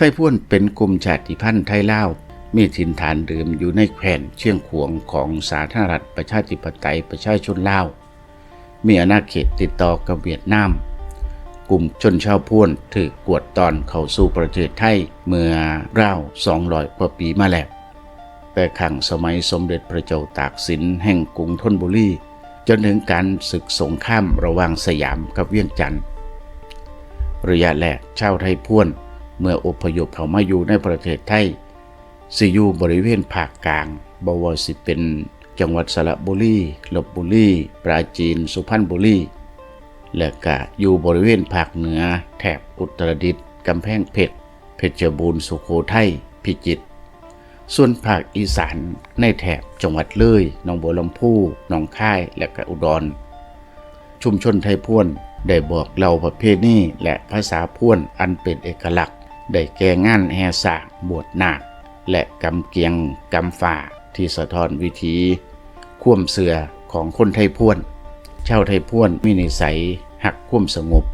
ไทยพ่วนเป็นกลุ่มชาติพันธุ์ไทยลาวมีถิ่นฐานเดิมอยู่ในแขวนเชียงขวงของสาธารณรัฐประชาธิปไตยประชาชนลาว มีอาณาเขตติดต่อกับเวียดนาม กลุ่มชนชาวพ่วนถือกวดตอนเข้าสู่ประเทศไทยเมื่อราว200กว่าปีมาแล้วแต่ขังสมัยสมเด็จพระเจ้าตากสินแห่งกรุงธนบุรีจนถึงการศึกสงครามระหว่างสยามกับเวียงจันทร์ระยะแรกชาวไทยพ่วน เมื่ออพยพเขามาอยู่ในประเทศไทยสิอยู่บริเวณภาคกลางบวสิเป็นจังหวัดสระบุรีลบบุรีปราจีน สุพรรณบุรีและก็อยู่บริเวณภาคเหนือ แถบอุตรดิตถ์กำแพงเพชรเพชรบูรณ์สุโขทัยพิจิตรส่วนภาคอีสานในแถบจังหวัดเลยหนองบัวลำพูหนองคาย และก็อุดร ชุมชนไทยพ่วนได้บอกเล่าประเพณีและภาษาพ่วนอันเป็นเอกลักษณ์ ได้แก่งานแห่สากบวชนาค และกำเกียงกำฝ่าที่สะท้อนวิถีข่วมเสือของคนไทยพ่วน ชาวไทยพ่วนมีนิสัยหักข่วมสงบ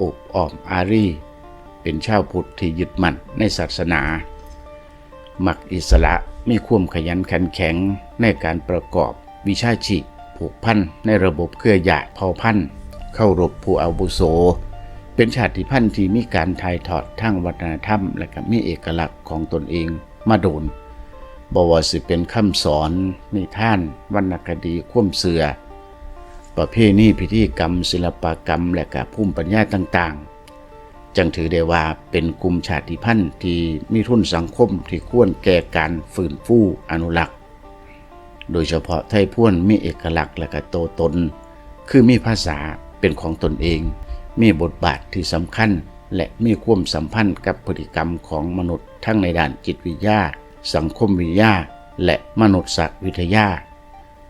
อบอ้อมอารี เป็นชาวพุทธที่ยึดมั่นในศาสนา มักอิสระมีความขยันขันแข็งในการประกอบวิชาชีพผูกพันในระบบเครือญาติเผ่าพันธุ์ เข้ารบผู้อาวุโส เป็นชาติพันธุ์ที่มีการถ่ายทอดทางวัฒนธรรม และก็มีเอกลักษณ์ของตนเองมาโดนบว่าสิเป็นคำสอนนิท่านวรรณคดีข่วมเสือ ประเพณีพิธีกรรม ศิลปกรรม และก็ภูมิปัญญาต่างๆ จังถือได้ว่าเป็นกลุ่มชาติพันธุ์ที่มีทุนสังคมที่ควรแก่การฝืนฟูอนุรักษ์ โดยเฉพาะไทยพ่วนมีเอกลักษณ์และก็โตตน คือมีภาษาเป็นของตนเอง มีบทบาทที่สำคัญ และมีความสัมพันธ์กับพฤติกรรมของมนุษย์ทั้งในด้านจิตวิทยา สังคมวิทยา และมนุษยวิทยา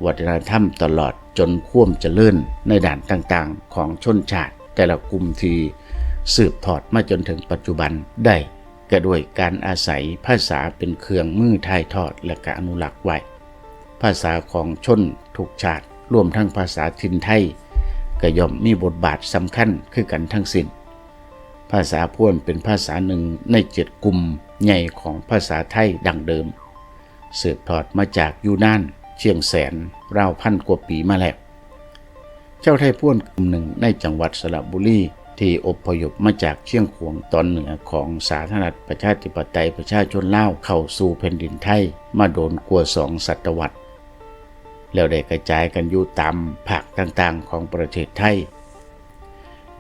วัฒนธรรมตลอดจนควมเจริญในด่านต่างๆ ของชนชาติ แต่ละกลุ่มทีสืบทอดมาจนถึงปัจจุบันได้ก็ด้วยการอาศัยภาษาเป็นเครื่องมือถ่ายทอดและก็อนุรักษ์ไว้ ภาษาของชนทุกชาติรวมทั้งภาษาถิ่นไทย ก็ย่อมมีบทบาทสำคัญคือกันทั้งสิ้น ภาษาพ่วนเป็นภาษาหนึ่งในเจ็ดกลุ่มใหญ่ของภาษาไทยดังเดิม สืบทอดมาจากยูนานเชียงแสนราวพันกว่าปีมาแล้ว เจ้าไทยพ่วนกลุ่มหนึ่งในจังหวัดสระบุรีที่อพยพมาจากเชียงขวงตอนเหนือของสาธารณรัฐประชาธิปไตยประชาชนลาวเข้าสู่แผ่นดินไทยมาโดนกว่าสองศตวรรษ แล้วได้กระจายกันอยู่ตามภาคต่างๆของประเทศไทย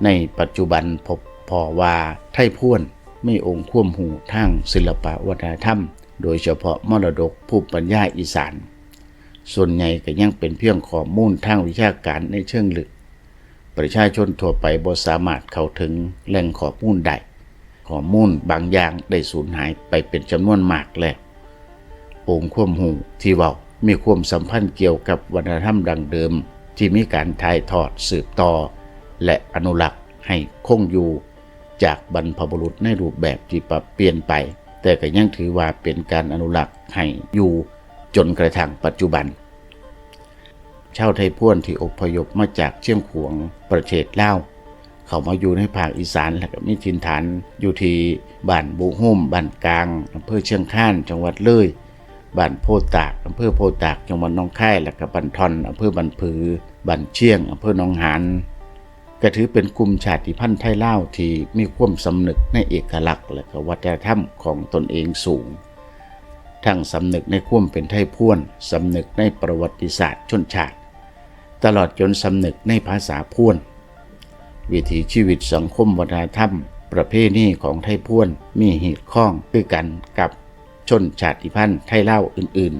ในปัจจุบันพบพอว่าไทยพ่วนมีองค์ควมหูทางศิลปวัฒนธรรม โดยเฉพาะมรดกภูมิปัญญาอีสาน ส่วนใหญ่ก็ยังเป็นเพียงข้อมูลทางวิชาการในเชิงลึก ประชาชนทั่วไปบ่สามารถเข้าถึงแหล่งข้อมูลได้ข้อมูลบางอย่างได้สูญหายไปเป็นจำนวนมากแล้วองค์ควมหูที่เว้า มีความสัมพันธ์เกี่ยวกับวัฒนธรรมดังเดิม ที่มีการถ่ายทอดสืบต่อ และอนุรักษ์ให้คงอยู่ จากบรรพบุรุษในรูปแบบที่ปรับเปลี่ยนไป แต่ก็ยังถือว่าเป็นการอนุรักษ์ให้อยู่จนกระทั่งปัจจุบันชาวไทยพ่วนที่อพยพมาจากเชียงขวงประเทศลาวเขามาอยู่ในภาคอีสานและก็มีถิ่นฐานอยู่ที่บ้านบุห่มบ้านกลางอำเภอเชียงคานจังหวัดเลย บ้านโพตากอำเภอโพตากจังหวัดหนองคายและก็บันทอนอำเภอบันผือบ้านเชียงอำเภอหนองหานก็ถือเป็นกลุ่มชาติพันธุ์ไทยเลาที่มีความสำนึกในเอกลักษณ์ และก็วัฒนธรรมของตนเองสูง ทั้งสำนึกในความเป็นไทยพ่วนสำนึกในประวัติศาสตร์ชนชาติ ตลอดจนสำนึกในภาษาพ่วน วิถีชีวิตสังคมวัฒนธรรม ประเพณีของไทยพ่วนมีหีดข้องคือกันกับ ชนชาติพันธุ์ไทยเล่าอื่น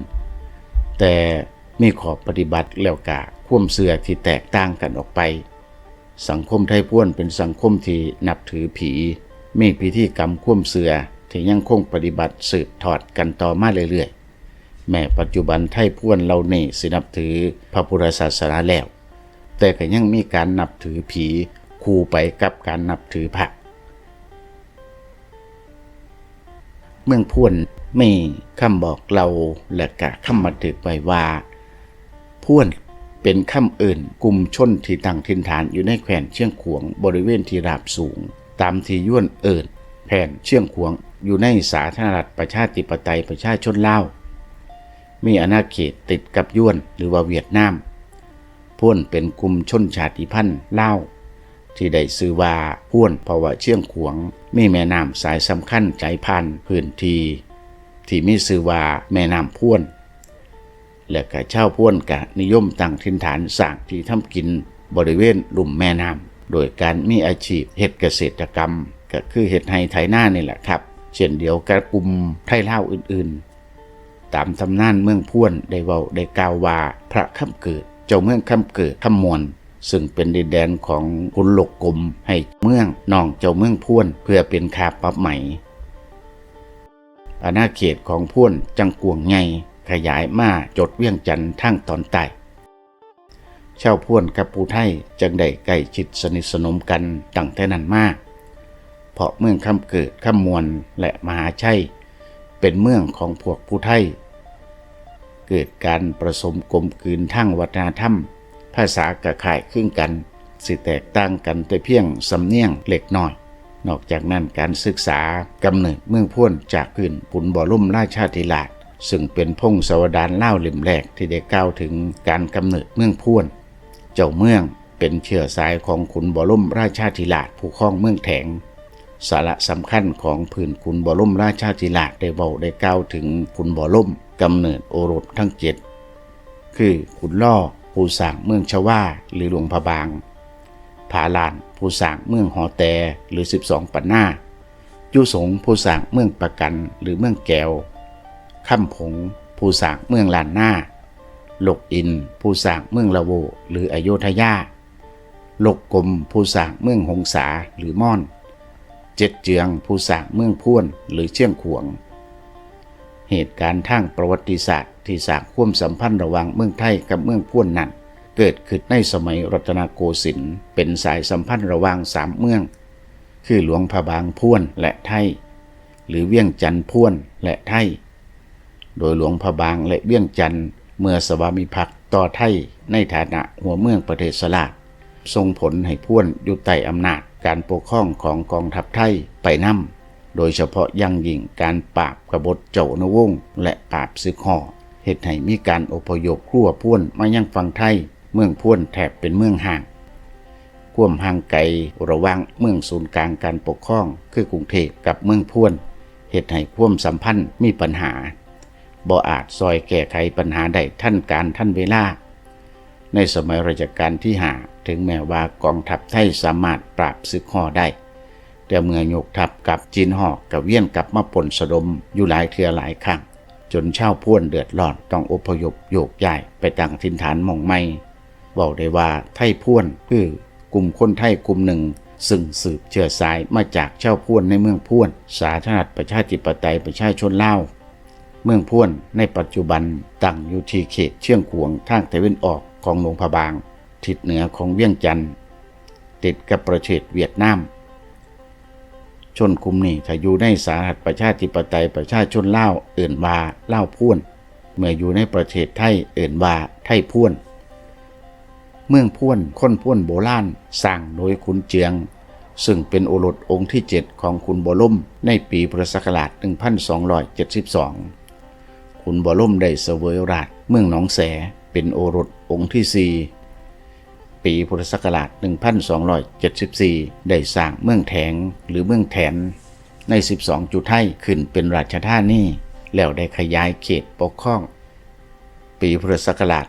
ๆ แต่มีขอบปฏิบัติแล้วกะควมเสือที่แตกต่างกันออกไป สังคมไทยพ่วนเป็นสังคมที่นับถือผี มีพิธีกรรมข่วมเสือที่ยังคงปฏิบัติสืบทอดกันต่อมาเรื่อยๆ แม้ปัจจุบันไทยพ่วนเราเนี่สินับถือพระพุทธศาสนาแล้ว แต่ก็ยังมีการนับถือผีคู่ไปกับการนับถือพระเมืองพ่วนมีคำบอกเราและกะคำบันทึกไว้ว่าพ่วนเป็นคำอื่นกลุ่มชนที่ตั้งถิ่นฐานอยู่ในแขวนเชียงขวงบริเวณที่ราบสูง ตามที่ย้วนเอิ่นแผ่นเชียงขวงอยู่ในสาธารณรัฐประชาธิปไตยประชาชนลาว มีอาณาเขตติดกับยวนหรือว่าเวียดนามพ่วนเป็นกลุ่มชนชาติพันธุ์ลาวที่ได้ซื้อว่าพ่วนเพราะว่าเชียงขวง มีแม่น้ำสายสำคัญใจพันพื้นที่ ที่มีซื้อว่าแม่น้ำพ่วน และก็ชาวพ่วนกะนิยมตั้งถิ่นฐานสร้างที่ทำกินบริเวณลุ่มแม่น้ำโดยการมีอาชีพเฮ็ดเกษตรกรรม ก็คือเฮ็ดไฮไถนานี่แหละครับ เช่นเดียวกับกลุ่มไทยลาอื่นๆ ตามตำนานเมืองพ่วนได้เว้าได้กล่าวว่าพระคำเกิด เจ้าเมืองคำเกิดคำมวลซึ่งเป็นดินแดนของกุลหลกกลมให้เมืองน้องเจ้าเมืองพ่วน เพื่อเป็นคาปับใหม่ อาณาเขตของพ่วนจังกวงไงขยายมาจดเวียงจันทร์ทั้งตอนใต้ชาวพ่วนกับปูไทยจึงได้ใกล้ชิดสนิทสนมกันตั้งแต่นั้นมาก เพราะเมืองคำเกิดคำมวลและมหาชัย เป็นเมืองของพวกผู้ไทย เกิดการประสมกลมกลืนทั้งวัฒนธรรม ภาษากระข่ายครึ่งกัน สิแตกต่างกันแต่เพียงสำเนียงเล็กน้อย นอกจากนั้นการศึกษากำเนิดเมืองพ่วนจากพื้นขุนบ่อลุ่มราชาธิราชซึ่งเป็นพงศาวดารเล่าเล่มแรกที่ได้กล่าวถึงการกำเนิดเมืองพ่วน เจ้าเมืองเป็นเชื้อสายของขุนบ่อลุ่มราชาธิราชผู้ครองเมืองแถงสาระสำคัญของพื้นขุนบ่อล่มราชาธิราชได้เบาได้กล่าวถึงขุนบ่อล่มกำเนิดโอรสทั้งเจ็ดคือขุนล่อผู้สร้างเมืองชว่าหรือหลวงพะบาง ผาลานผู้สร้างเมืองหอแตหรือ 12 ปันหน้ายุสงผู้สร้างเมืองประกันหรือเมืองแก้วค่ำผงผู้สร้างเมืองลานหน้าหลกอินผู้สร้างเมืองละโวหรืออโยธยาหลกกลมผู้สร้างเมืองหงสาหรือม่อน เจ็ดเจืองผู้สร้างเมืองพ่วนหรือเชียงขวง เหตุการณ์ทางประวัติศาสตร์ที่สร้างความสัมพันธ์ระหว่างเมืองไทยกับเมืองพ่วนนั้น เกิดขึ้นในสมัยรัตนโกสินทร์เป็นสายสัมพันธ์ระหว่างสามเมือง คือหลวงพระบางพ่วนและไทยหรือเวียงจันทร์พ่วนและไทยโดยหลวงพระบางและเวียงจันทร์เมื่อสวามิภักดิ์ต่อไทยในฐานะหัวเมืองประเทศสลาดส่งผลให้พ่วนอยู่ใต้อำนาจการปกครองของกองทัพไทยไปนำโดยเฉพาะยังยิ่งการปราบกบฏเจ้านวงและปราบซึกห่อเหตุให้มีการอพยพครัวพ่วนมายังฝั่งไทย เมืองพ่วนแถบเป็นเมืองห่างควมห่างไกลระว่างเมืองศูนย์กลางการปกครอง คือกรุงเทพกับเมืองพ่วนเหตุให้ควมสัมพันธ์มีปัญหาบ่อาจซอยแก้ไขปัญหาได้ท่านการท่านเวลา ในสมัยรัชกาลที่หาถึงแม้ว่ากองทัพไทยสามารถปราบซึกห่อได้ แต่เมื่อยกทัพกับจีนหอกกับเวียนกลับมาปนสะดมอยู่หลายเทือหลายครั้งจนเช่าพ่วนเดือดร้อนต้องอพยพโยกย้ายไปตั้งถิ่นฐานมองไม่ บอกได้ว่าไทยพ่วนคือกลุ่มคนไทยกลุ่มหนึ่ง ซึ่งสืบเชื้อสายมาจากเช่าพ่วนในเมืองพ่วน สาธารณรัฐประชาธิปไตยประชาชนลาวเมืองพ่วนในปัจจุบันตั้งอยู่ที่เขตเชียงขวงทางตะวันออกของหลวงพระบาง ทิศเหนือของเวียงจันทร์ติดกับประเทศเวียดนามชนกลุ่มนี้ถ้าอยู่ในสาธารณประชาธิปไตยประชาชนลาวเอื่นว่าลาวพ่วน เมื่ออยู่ในประเทศไทยเอื่นว่าไทยพ่วน เมืองพ่วนค้นพ่วนโบราณสร้างโดยขุนเจียง ซึ่งเป็นโอรสองค์ที่ 7 ของขุนบ่ล่มในปีพุทธศักราช 1272ขุนบ่ล่มได้เสวยราชเมืองหนองแสเป็นโอรสองค์ที่ 4 ปีพุทธศักราช 1274 ได้สร้างเมืองแถงหรือเมืองแถน ใน 12 จุดไทยขึ้นเป็นราชธานีแล้วได้ขยายเขตปกครอง ปีพุทธศักราช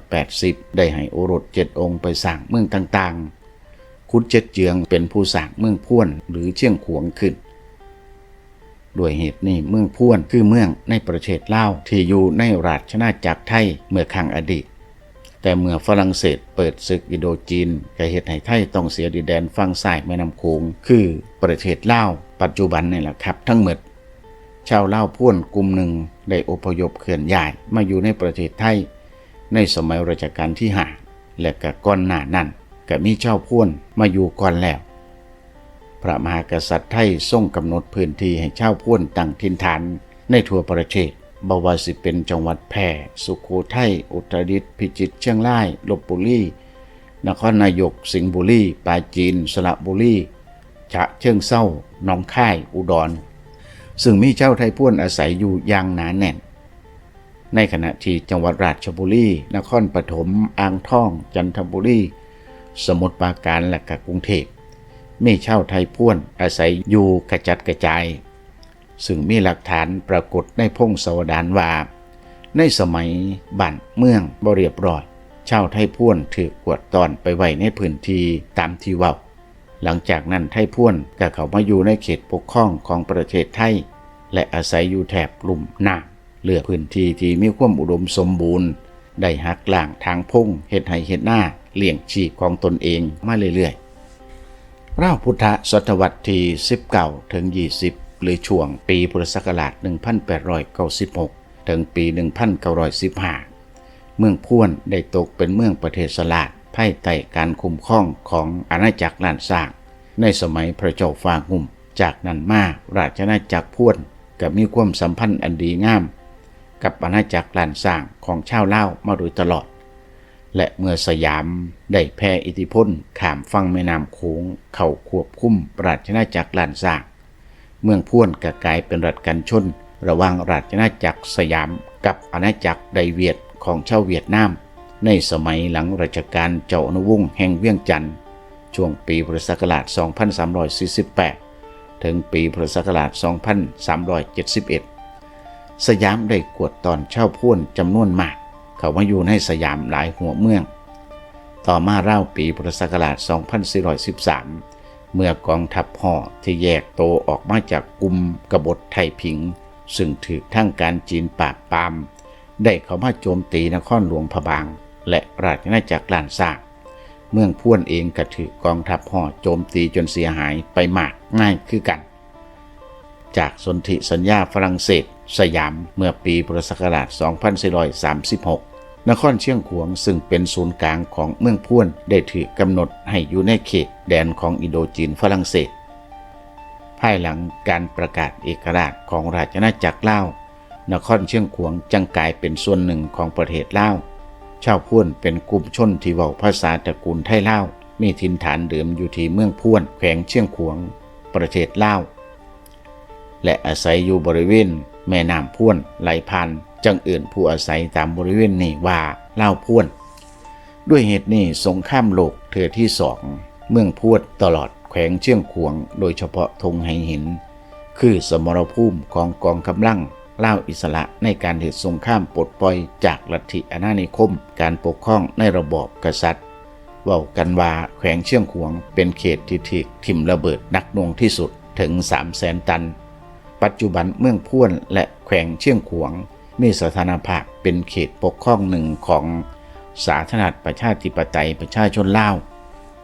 1280 ได้ให้โอรสเจ็ดองค์ไปสร้างเมืองต่างๆ คุดเจ็ดเจืองเป็นผู้สร้างเมืองพ่วนหรือเชียงขวงขึ้น ด้วยเหตุนี้เมืองพ่วนคือเมืองในประเทศลาวที่อยู่ในราชนาจักรไทยเมื่อครั้งอดีต แต่เมื่อฝรั่งเศสเปิดศึกอิโดจีนก็เหตุให้ไทยต้องเสียดินแดนฝั่งซ้ายแม่น้ำโขงคือประเทศลาวปัจจุบันนี่แหละครับ ทั้งหมด ชาวเล่าพ่วนกลุ่มหนึ่งได้อพยพเคลื่อนย้ายมาอยู่ในประเทศไทย ในสมัยรัชกาลที่ห้าและก็ก่อนหน้านั้นก็มีชาวพ่วนมาอยู่ก่อนแล้ว พระมหากษัตริย์ไทยทรงกำหนดพื้นที่ให้ชาวพ่วนตั้งถิ่นฐานในทั่วประเทศบวาสิเป็นจังหวัดแพร่สุโขทัยอุตรดิตถ์พิจิตรเชียงรายลบบุรีนครนายกสิงห์บุรีปราจีน สระบุรีฉะเชิงเศร้าหนองค่าย อุดร ซึ่งมีเจ้าไทยพ่วนอาศัยอยู่อย่างหนาแน่น ในขณะที่จังหวัดราชบุรี นครปฐม อ่างทอง จันทบุรี สมุทรปราการ และกกรุงเทพมีชาไทยพ่วนอาศัยอยู่กระจัดกระจาย ซึ่งมีหลักฐานปรากฏในพงศาวดารว่า ในสมัยบ้านเมืองบเรียบร้อย เช่าไทยพ่วนถือกวดตอนไปไว้ในพื้นที่ตามที่ว่า หลังจากนั้นไทยพ่วนก็เข้ามาอยู่ในเขตปกครองของประเทศไทย และอาศัยอยู่แถบลุ่มน้ำเลือพื้นที่ที่มีความอุดมสมบูรณ์ ได้หักล่างทางพงเฮ็ดให้เฮ็ดหน้าเลี้ยงชีพของตนเองมาเรื่อยๆราพุทธศตวรรษที่ 19 ถึง 20 หรือช่วงปีพุทธศักราช 1896 ถึงปี 1915 เมืองพ่วนได้ตกเป็นเมืองประเทศสลาด ภายใต้การคุ้มครองของอาณาจักรล้านสร้างในสมัยพระเจ้าฟางุ่ม จากนั้นมาราชอาณาจักรพ่วนก็มีความสัมพันธ์อันดีงาม กับอาณาจักรล้านสร้างของชาวลาวมาโดยตลอด และเมื่อสยามได้แผ่อิทธิพลข้ามฝั่งแม่น้ำโขงเข้าควบคุมราชอาณาจักรล้านสร้าง เมืองพ่วนก็กลายเป็นรัฐกันชน ระหว่างราชอาณาจักรสยามกับอาณาจักรไดเวียดของชาวเวียดนาม ในสมัยหลังรัชกาลเจ้าอนุวงศ์แห่งเวียงจันทร์ช่วงปีพุทธศักราช 2348 ถึงปีพุทธศักราช 2371 สยามได้กวดตอนเช่าพ่วนจำนวนมาก เขามาอยู่ในสยามหลายหัวเมือง ต่อมาเล่าปีพุทธศักราช 2413 เมื่อกองทัพห่อที่แยกโตออกมาจากกลุ่มกบฏไทยผิง ซึ่งถือทั้งการจีนปราบปราม ได้เข้ามาโจมตีนครหลวงพะบาง และราชอาณาจักรล้านซากเมืองพ่วนเองก็ถือกองทัพห่อโจมตีจนเสียหายไปมากง่ายคือกัน จากสนธิสัญญาฝรั่งเศส สยามเมื่อปีพุทธศักราช 2436 นครเชียงขวงซึ่งเป็นศูนย์กลางของเมืองพ่วนได้ถือกำหนดให้อยู่ในเขตแดนของอินโดจีนฝรั่งเศส ภายหลังการประกาศเอกราชของราชอาณาจักรลาวนครเชียงขวงจังกลายเป็นส่วนหนึ่งของประเทศลาว ชาวพ่วนเป็นกลุ่มชนที่เว้าภาษาตระกูลไทยลามีถิ่นฐานเดิมอยู่ที่เมืองพ่วนแขวงเชียงขวง ประเทศลาวและอาศัยอยู่บริเวณ แม่น้ำพ่วนไหลผ่านจังอื่นผู้อาศัยตามบริเวณนี้ว่าเล่าพ่วน ด้วยเหตุนี้สงครามโลกเถือที่สองเมืองพวดตลอดแขวงเชียงขวง โดยเฉพาะธงไหหิน คือสมรภูมิของกองกำลัง ล่าอิสระในการเหตุสงครามปลดปล่อยจากลัทธิอาณานิคม การปกครองในระบอบกษัตริย์ว่ากันว่าแขวงเชียงขวงเป็นเขตที่ถูกทิมระเบิดนักหน่วงที่สุดถึง 3 0 0แสนตัน ปัจจุบันเมืองพ่วนและแขวงเชียงขวง มีสถานภาพเป็นเขตปกครองหนึ่งของสาธารณรัฐประชาธิปไตยประชาชนลาว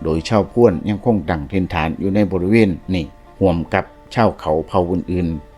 โดยชาวพ่วนยังคงตั้งถิ่นฐานอยู่ในบริเวณนี้ห่วมกับชาวเขาเผ่าอื่นๆ